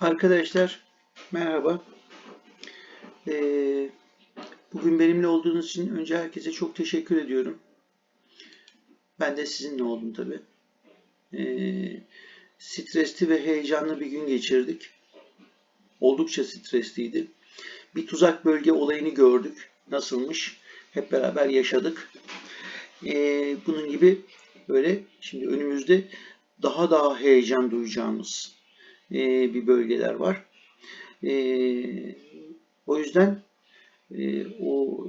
Arkadaşlar merhaba. Ee, bugün benimle olduğunuz için önce herkese çok teşekkür ediyorum. Ben de sizinle oldum tabii. Ee, stresli ve heyecanlı bir gün geçirdik. Oldukça stresliydi. Bir tuzak bölge olayını gördük. Nasılmış? Hep beraber yaşadık. Ee, bunun gibi böyle şimdi önümüzde daha daha heyecan duyacağımız e, bir bölgeler var. E, o yüzden e, o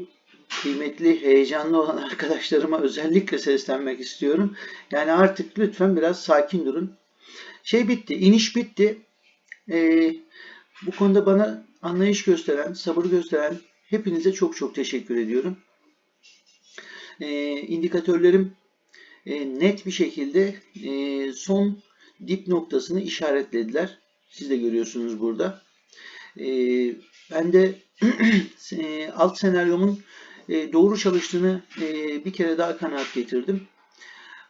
kıymetli, heyecanlı olan arkadaşlarıma özellikle seslenmek istiyorum. Yani artık lütfen biraz sakin durun. Şey bitti, iniş bitti. E, bu konuda bana anlayış gösteren, sabır gösteren hepinize çok çok teşekkür ediyorum. E, indikatörlerim e, net bir şekilde e, son dip noktasını işaretlediler. Siz de görüyorsunuz burada. E, ben de e, alt senaryomun e, doğru çalıştığını e, bir kere daha kanaat getirdim.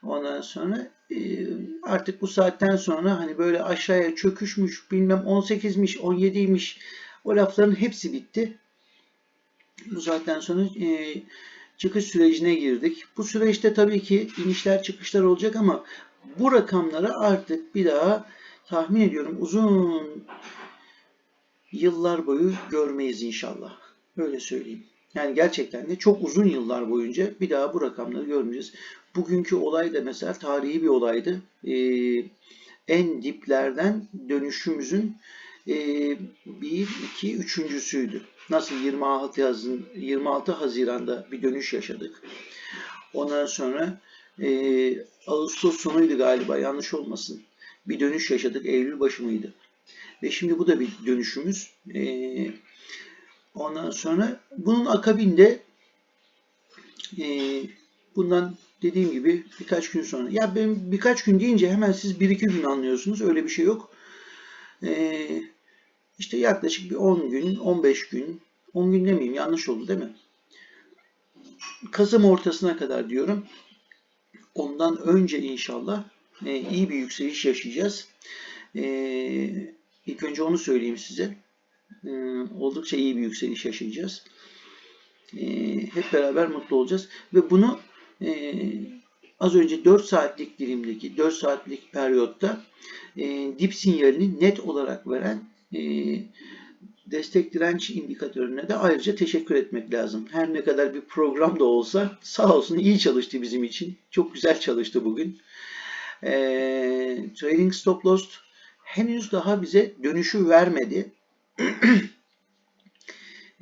Ondan sonra e, artık bu saatten sonra hani böyle aşağıya çöküşmüş bilmem 18'miş 17'ymiş o lafların hepsi bitti. Bu saatten sonra e, çıkış sürecine girdik. Bu süreçte tabii ki inişler çıkışlar olacak ama bu rakamları artık bir daha tahmin ediyorum uzun yıllar boyu görmeyiz inşallah. Öyle söyleyeyim. Yani gerçekten de çok uzun yıllar boyunca bir daha bu rakamları görmeyeceğiz. Bugünkü olay da mesela tarihi bir olaydı. Ee, en diplerden dönüşümüzün e, bir, iki, üçüncüsüydü. Nasıl 26, Haziran, 26 Haziran'da bir dönüş yaşadık. Ondan sonra e, Ağustos sonuydu galiba yanlış olmasın. Bir dönüş yaşadık. Eylül başı mıydı? Ve şimdi bu da bir dönüşümüz. E, ondan sonra bunun akabinde e, bundan dediğim gibi birkaç gün sonra. Ya ben birkaç gün deyince hemen siz bir iki gün anlıyorsunuz. Öyle bir şey yok. E, işte yaklaşık bir 10 gün, 15 gün, 10 gün demeyeyim yanlış oldu değil mi? Kasım ortasına kadar diyorum. Ondan önce inşallah e, iyi bir yükseliş yaşayacağız. E, ilk önce onu söyleyeyim size. E, oldukça iyi bir yükseliş yaşayacağız. E, hep beraber mutlu olacağız. Ve bunu e, az önce 4 saatlik dilimdeki 4 saatlik periyotta e, dip sinyalini net olarak veren e, destek direnç indikatörüne de ayrıca teşekkür etmek lazım. Her ne kadar bir program da olsa sağ olsun iyi çalıştı bizim için. Çok güzel çalıştı bugün. E, trading stop loss henüz daha bize dönüşü vermedi.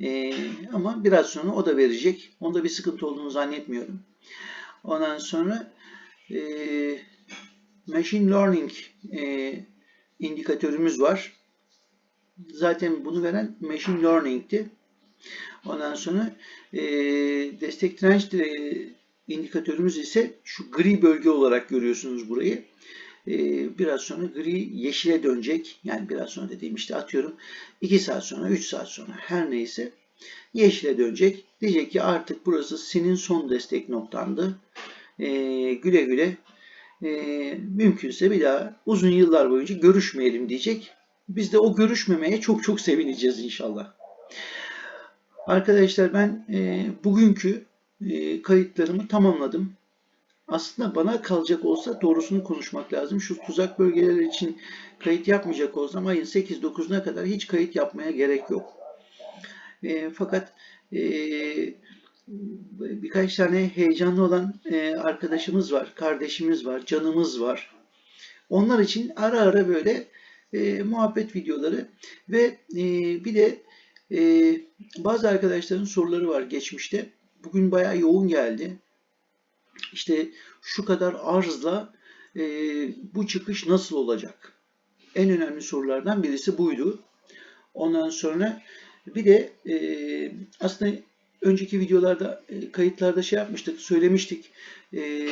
e, ama biraz sonra o da verecek. Onda bir sıkıntı olduğunu zannetmiyorum. Ondan sonra e, machine learning e, indikatörümüz var. Zaten bunu veren machine learning'ti. Ondan sonra e, destek direnç e, indikatörümüz ise şu gri bölge olarak görüyorsunuz burayı. E, biraz sonra gri yeşile dönecek. Yani biraz sonra dediğim işte atıyorum 2 saat sonra 3 saat sonra her neyse yeşile dönecek. Diyecek ki artık burası senin son destek noktandı. E, güle güle e, mümkünse bir daha uzun yıllar boyunca görüşmeyelim diyecek. Biz de o görüşmemeye çok çok sevineceğiz inşallah. Arkadaşlar ben e, bugünkü e, kayıtlarımı tamamladım. Aslında bana kalacak olsa doğrusunu konuşmak lazım. Şu tuzak bölgeleri için kayıt yapmayacak olsam ayın 8-9'una kadar hiç kayıt yapmaya gerek yok. E, fakat e, birkaç tane heyecanlı olan e, arkadaşımız var, kardeşimiz var, canımız var. Onlar için ara ara böyle e, muhabbet videoları ve e, bir de e, bazı arkadaşların soruları var geçmişte. Bugün bayağı yoğun geldi. İşte şu kadar arzla e, bu çıkış nasıl olacak? En önemli sorulardan birisi buydu. Ondan sonra bir de e, aslında önceki videolarda, e, kayıtlarda şey yapmıştık, söylemiştik. E,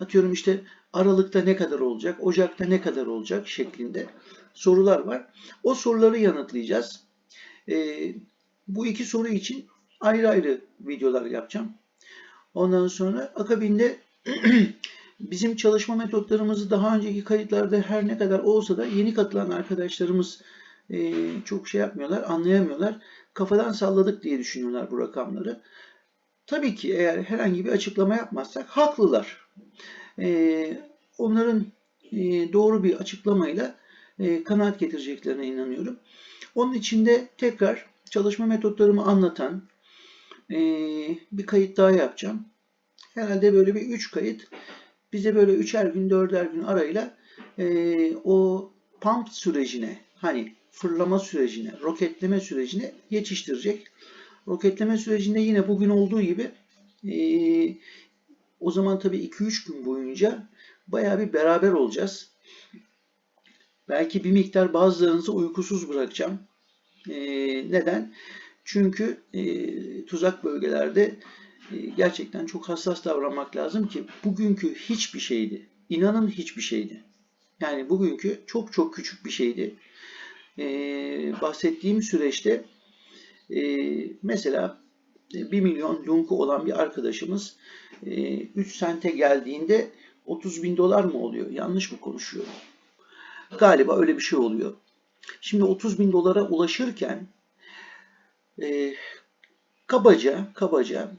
atıyorum işte Aralık'ta ne kadar olacak, Ocak'ta ne kadar olacak şeklinde sorular var. O soruları yanıtlayacağız. E, bu iki soru için ayrı ayrı videolar yapacağım. Ondan sonra akabinde bizim çalışma metotlarımızı daha önceki kayıtlarda her ne kadar olsa da yeni katılan arkadaşlarımız e, çok şey yapmıyorlar, anlayamıyorlar. Kafadan salladık diye düşünüyorlar bu rakamları. Tabii ki eğer herhangi bir açıklama yapmazsak haklılar. E, onların e, doğru bir açıklamayla e, kanaat getireceklerine inanıyorum. Onun için de tekrar çalışma metotlarımı anlatan e, bir kayıt daha yapacağım. Herhalde böyle bir 3 kayıt bize böyle üçer gün, dörder gün arayla e, o pump sürecine, hani fırlama sürecine, roketleme sürecine yetiştirecek. Roketleme sürecinde yine bugün olduğu gibi e, o zaman tabii 2-3 gün boyunca bayağı bir beraber olacağız. Belki bir miktar bazılarınızı uykusuz bırakacağım. E, neden? Çünkü e, tuzak bölgelerde e, gerçekten çok hassas davranmak lazım ki bugünkü hiçbir şeydi. İnanın hiçbir şeydi. Yani bugünkü çok çok küçük bir şeydi. E, bahsettiğim süreçte e, mesela 1 milyon lunku olan bir arkadaşımız e, 3 sente geldiğinde 30 bin dolar mı oluyor? Yanlış mı konuşuyorum? Galiba öyle bir şey oluyor. Şimdi 30 bin dolara ulaşırken e, kabaca kabaca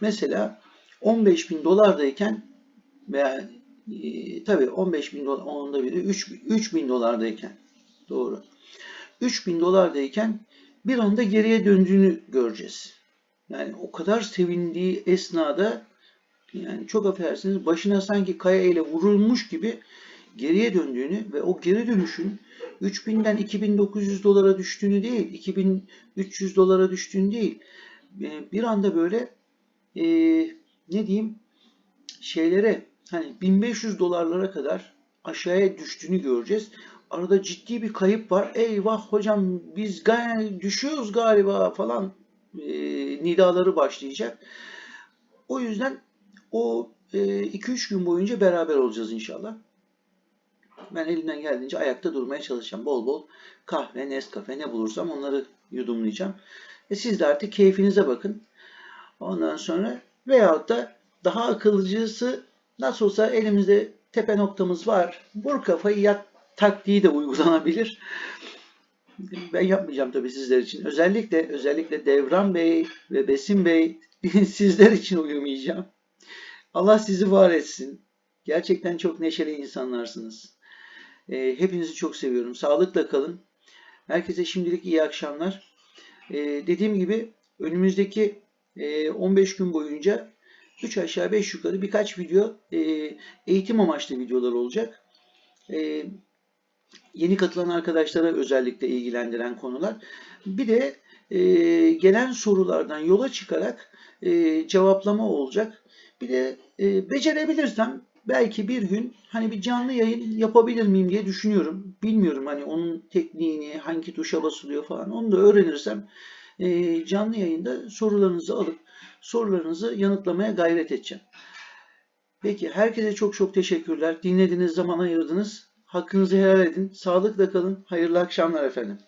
mesela 15 bin dolardayken veya e, tabii 15 bin dolar onda biri 3, 3 bin dolardayken doğru 3 bin dolardayken bir anda geriye döndüğünü göreceğiz. Yani o kadar sevindiği esnada yani çok affedersiniz başına sanki kaya ile vurulmuş gibi geriye döndüğünü ve o geri dönüşün 3000'den 2900 dolara düştüğünü değil, 2300 dolara düştüğünü değil, e, bir anda böyle e, ne diyeyim şeylere hani 1500 dolarlara kadar aşağıya düştüğünü göreceğiz. Arada ciddi bir kayıp var. Eyvah hocam biz düşüyoruz galiba falan e, nidaları başlayacak. O yüzden o 2-3 gün boyunca beraber olacağız inşallah. Ben elimden geldiğince ayakta durmaya çalışacağım. Bol bol kahve, Nescafe ne bulursam onları yudumlayacağım. E siz de artık keyfinize bakın. Ondan sonra veyahut da daha akıllıcısı nasıl olsa elimizde tepe noktamız var. Vur kafayı yat taktiği de uygulanabilir. Ben yapmayacağım tabii sizler için. Özellikle özellikle Devran Bey ve Besim Bey sizler için uyumayacağım. Allah sizi var etsin. Gerçekten çok neşeli insanlarsınız. E, hepinizi çok seviyorum. Sağlıkla kalın. Herkese şimdilik iyi akşamlar. E, dediğim gibi önümüzdeki e, 15 gün boyunca 3 aşağı 5 yukarı birkaç video e, eğitim amaçlı videolar olacak. E, yeni katılan arkadaşlara özellikle ilgilendiren konular. Bir de e, gelen sorulardan yola çıkarak e, cevaplama olacak. Bir de e, becerebilirsem belki bir gün hani bir canlı yayın yapabilir miyim diye düşünüyorum. Bilmiyorum hani onun tekniğini, hangi tuşa basılıyor falan onu da öğrenirsem e, canlı yayında sorularınızı alıp sorularınızı yanıtlamaya gayret edeceğim. Peki herkese çok çok teşekkürler. Dinlediğiniz zaman ayırdınız. Hakkınızı helal edin. Sağlıkla kalın. Hayırlı akşamlar efendim.